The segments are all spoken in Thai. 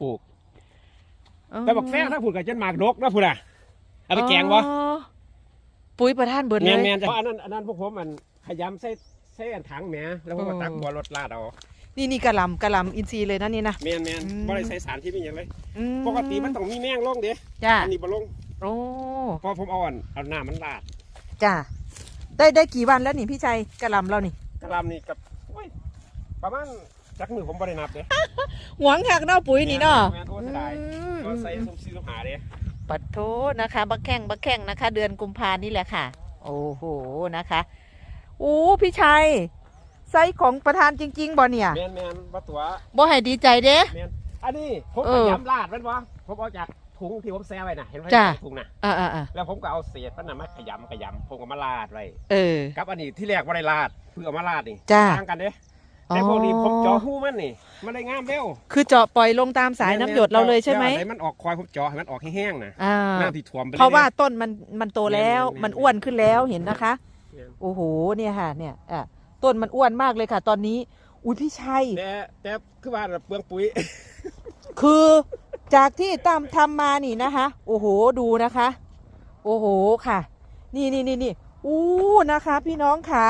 ปลูก แต่บักแฟงถ้าพูดกับจนหมากดกนะพูดอะเอาไปแกงบ่อ๋อปุ๋ยประท่านเบิดแมเลนยแมนเพราะอันนั้นอันนั้นพวกผมมันขยำใส่ใส่อันถังแหมแล้วผมก็ตักบัวรถลาดเอานี่นี่กระหลำกระหลำอินทรีย์เลยนะนี่นะแมนแมนอืมบ่ได้ใส่สารที่มีอย่างเลยอืปกติมันต้องมีแมงลงเด้จ้าอันนี้บ่ลงโอ้เพราะผมเอาอันเอาหน้ามันลาดจ้าได้ได้กี่วันแล้วนี่พี่ชัยกระหลำเรานี่กะหลำนี่กับโอ้ยประมาณ จักมือผมบ่ได้นับเด้หวงหักเนาะปุ๋ยนี่เนาะแม่นโอ้เสียดายอืมก็ใส่ซุ่มซีซุ่มหาเด้ปัดโทนะคะบักแข้งบักแข้งนะคะ เดือนกุมภานี่แหละค่ะ โอ้โหนะคะโอ้พี่ชัยไซส์ของประธานจริง ๆบ่เนี่ยแมนแมนว่าตัวบ่ให้ดีใจเด้ แมนอันนี้ผมเอขอยำลาดแมันวะผมเอาจากถุงที่ผมแซ่ไว้น่ะเห็นไหมจ้ะ ถุงน่ะอ่าอ่าอ่าแล้วผมก็เอาเศษมันน่ะมาขยำขยำผมก็มาลาดไว้เออ กับอันนี้ที่แรกว่าได้ลาดเพื่อเอามาลาดนี่จ้าต่างกันเด้ แต่พวกนี้ผมเจาะหูมันนี่มันได้งามเร็วคือเจาะปล่อยลงตามสายน้ำหยดเราเลยใช่ไหมให้มันออกคอยผมเจาะให้มันออกแห้งๆนะอ่าน้ำที่ท่วมไปลยเพราะว่าต้นมันมันโตแล้วแม่นๆมันอ้วนขึ้นแล้วเห็นนะคะแม่นโอ้โหเนี่ยค่ะเนี่ยอะต้นมันอ้วนมากเลยค่ะ ตอนนี้ อุ้ยพี่ชัย แต่แต่คือว่าเปลืองปุ๋ย คือจากที่ตามทำมานี่นะคะ โอ้โหดูนะคะ โอ้โหค่ะ นี่นี่นี่นี่อู้นะคะ พี่น้องขา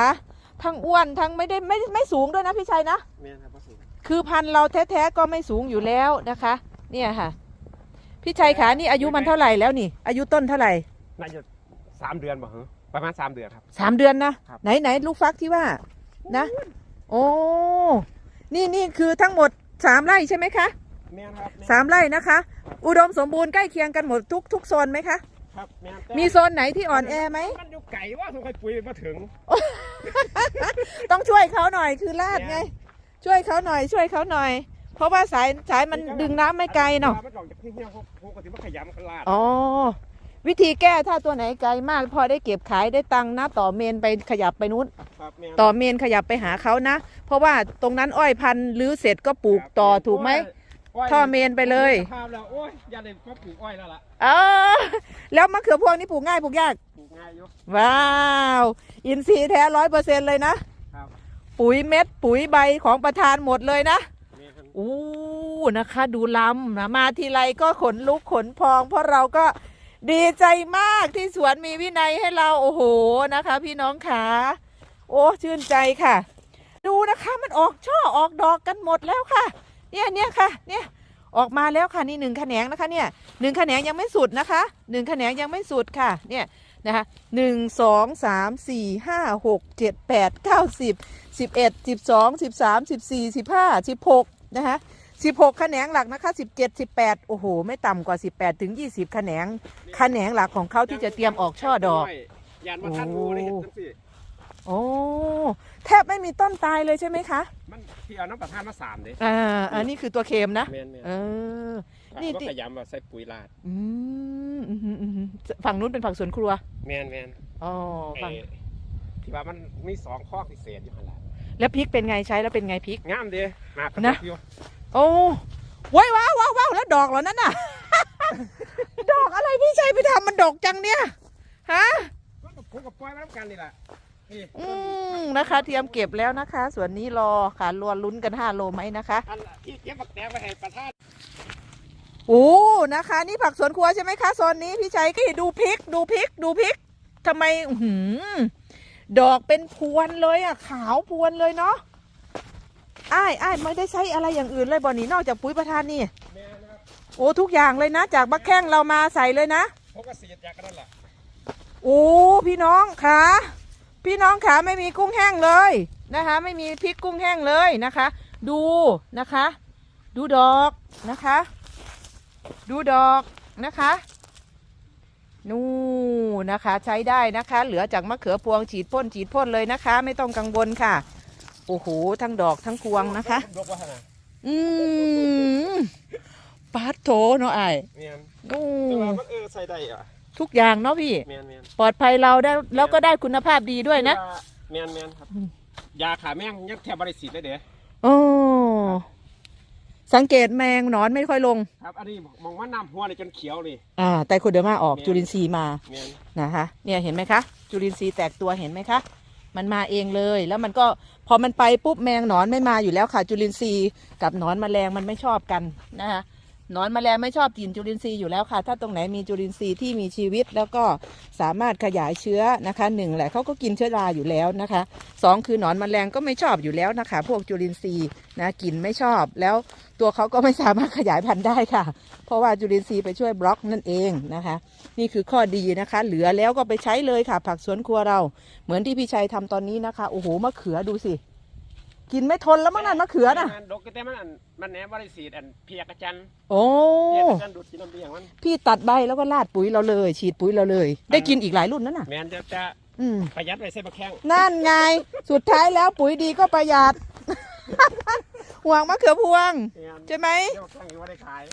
ทั้งอ้วนทั้งไม่ได้ไม่ไม่สูงด้วยนะพี่ชัยนะ แม่นครับพ่อสูงคือพันธุ์เราแท้ๆก็ไม่สูงอยู่แล้วนะคะ เนี่ยค่ะ พี่ชัยขานี่อายุมันเท่าไหร่แล้วนี่ อายุต้นเท่าไหร่น่าจะสามเดือนบ่เหรอประมาณสามเดือนครับ สามเดือนนะครับไหนไหนลูกฟักที่ว่า นะ โอ้นี่นี่คือทั้งหมดสามไร่ใช่ไหมคะแม่นครับแม่นสามไร่นะคะ อุดมสมบูรณ์ใกล้เคียงกันหมดทุกทุกโซนไหมคะ ครับแม่นแต่มีโซนไหนที่อ่อนแอไหม มันอยู่ไก่ว่าทำไมปุ๋ยมาถึง ต้องช่วยเขาหน่อยคือลาดไง ช่วยเขาหน่อย ช่วยเขาหน่อย เพราะว่าสายสายมันดึงน้ำไม่ไกลเนาะมันออกจากที่เฮี้ยเขาเขาก็ถือว่าขยำกันลาดอ๋อวิธีแก้ถ้าตัวไหนไกลมากพอได้เก็บขายได้ตังค์นะต่อเมนไปขยับไปนู้น ครับแม่นต่อเมนขยับไปหาเขานะ เพราะว่าตรงนั้นอ้อยพันธุ์หรือเสร็จก็ปลูกต่อถูกไหมยท่อเมนไปเลยภาพแล้วโอ้ยอย่าเลยมาปลูกอ้อยแล้วล่ะ เออแล้วมะเขือพวงนี่ปลูกง่ายปลูกยากปลูกง่าย อยู่ว้าว อินทรีย์แท้ร้อยเปอร์เซ็นเลยนะ ครับปุ๋ยเม็ดปุ๋ยใบของประธานหมดเลยนะแม่นอู้นะคะ ดูลำนะมาทีไรก็ขนลุกขนพอง เพราะเราก็ดีใจมากที่สวนมีวินัยให้เราโอ้โหนะคะ พี่น้องขาโอ้ชื่นใจค่ะ ดูนะคะมันออกช่อออกดอกกันหมดแล้วค่ะ เนี่ยเนี่ยค่ะ เนี่ยออกมาแล้วค่ะนี่หนึ่งแขนงนะคะเนี่ยหนึ่งแขนงยังไม่สุดนะคะหนึ่งแขนงยังไม่สุดค่ะ เนี่ย นะคะหนึ่งสองสามสี่ห้าหกเจ็ดแปดเก้าสิบสิบเอ็ดสิบสองสิบสามสิบสี่สิบห้าสิบหกนะคะสิบหกแขนงหลักนะคะสิบเจ็ดสิบแปดโอ้โห ไม่ต่ำกว่าสิบแปดถึงยี่สิบแขนงแขนงหลักของเขาที่จะเตรียมออกช่อดอกยานมาท่านงูได้เห็นจังสิโอ้แทบไม่มีต้นตายเลยใช่ไหมคะ มันที่เอาน้ำประทานมาสามเด้อ่าอันนี้คือตัวเค็มนะแม่นแม่นเออนี่ว่าที่ขยำว่าใส่ปุ๋ยลาดอืมอืมอืมอืม ฝั่งนู้นเป็นฝั่งสวนครัวแม่นแม่นอ๋อฝั่งเอ่อที่ว่ามันมีสองข้อพิเศษอยู่หั่นล่ะแล้วพริกเป็นไงใช้แล้วเป็นไงพริก งามเด้หากระนะทบอยู่โอ้ว้ายว้าวว้าวว้าวแล้วดอกเหรอนั่นน่ะ ดอกอะไรพี่ชัยไปทำมันดอกจังเนี่ยฮะ มันก็ผมกับปล่อยมาแล้วกันนี่แหละนี่อืมนะคะ เตรียมเก็บแล้วนะคะ ส่วนนี้รอค่ะรวนลุ้นกันห้าโลไหมนะคะ อันละที่เก็บบักแตงไปให้ประธานโอ้นะคะ นี่ผักสวนครัวใช่ไหมคะโซนนี้พี่ชัยก็ดูพริก ดูพริก ดูพริกทำไมอื้อหือดอกเป็นพวนเลยอะ ขาวพวนเลยเนาะอ้ายอ้ายไม่ได้ใช้อะไรอย่างอื่นเลยบ่อนี้นอกจากปุ๋ยประทานนี่แม่นะครับโอ้ทุกอย่างเลยนะ จากมะแข้งเรามาใส่เลยนะผมก็เสียดจากกันนั่นแหละโอ้พี่น้องขาพี่น้องขาไม่มีกุ้งแห้งเลยนะคะ ไม่มีพริกกุ้งแห้งเลยนะคะ ดูนะคะ ดูดอกนะคะ ดูดอกนะคะ นู่นนะคะใช้ได้นะคะ เหลือจากมะเขือพวงฉีดพ่นฉีดพ่นเลยนะคะ ไม่ต้องกังวลค่ะ โอ้โหทั้งดอกทั้งพวงนะคะ ยกว่าขนาดอืมปาดโถเนาะไอ้ายแม่นโอ้แต่ว่ามันเออใส่ได้อะทุกอย่างเนาะพี่แม่นแม่นปลอดภัยเราได้แล้วก็ได้คุณภาพดีด้วยนะแม่นแม่นครับอืมยาขาแม่งยังแทบบริสิทธิ์เลยเด้โอ้ สังเกตแมงหนอนไม่ค่อยลง ครับอันนี้มองว่าน้ำหัวเลยจนเขียวเลยอ่าแต่คุณเดอร์มาออกแม่นจุลินทรีย์มาแม่นนะคะเนี่ยเห็นไหมคะ จุลินทรีย์แตกตัวเห็นไหมคะ มันมาเองเลยแล้วมันก็พอมันไปปุ๊บแมงหนอนไม่มาอยู่แล้วค่ะ จุลินทรีย์กับหนอนแมลงมันไม่ชอบกันนะคะห นอนแมลงไม่ชอบกินจุลินทรีย์อยู่แล้วค่ะ ถ้าตรงไหนมีจุลินทรีย์ที่มีชีวิต แล้วก็สามารถขยายเชื้อนะคะหนึ่งแหละเขาก็กินเชื้อราอยู่แล้วนะคะสองคือหนอนแมลงก็ไม่ชอบอยู่แล้วนะคะ พวกจุลินทรีย์นะกินไม่ชอบ แล้วตัวเขาก็ไม่สามารถขยายพันธุ์ได้ค่ะ เพราะว่าจุลินทรีย์ไปช่วยบล็อกนั่นเองนะคะ นี่คือข้อดีนะคะ เหลือแล้วก็ไปใช้เลยค่ะ ผักสวนครัวเรา เหมือนที่พี่ชัยทำตอนนี้นะคะโอ้โหมะเขือดูสิ กินไม่ทนแล้วมั้งนั่นมะเขือน่ะ ดกแต่มันอันมันแหนบริสีดอันเพียกระจันโอ้เพียกระจันดูดกินน้ำเลี้ยงมันพี่ตัดใบแล้วก็ราดปุ๋ยเราเลย ฉีดปุ๋ยเราเลย ได้กินอีกหลายรุ่นนั่นน่ะแมนจะจะอืมประหยัดไว้ใส่ปลาแข้งนั่นไง สุดท้ายแล้วปุ๋ยดีก็ประหยัด ห่วงมะเขือพวง แมนใช่ไหม เดี๋ยวแข้งอยู่ว่าได้ขาย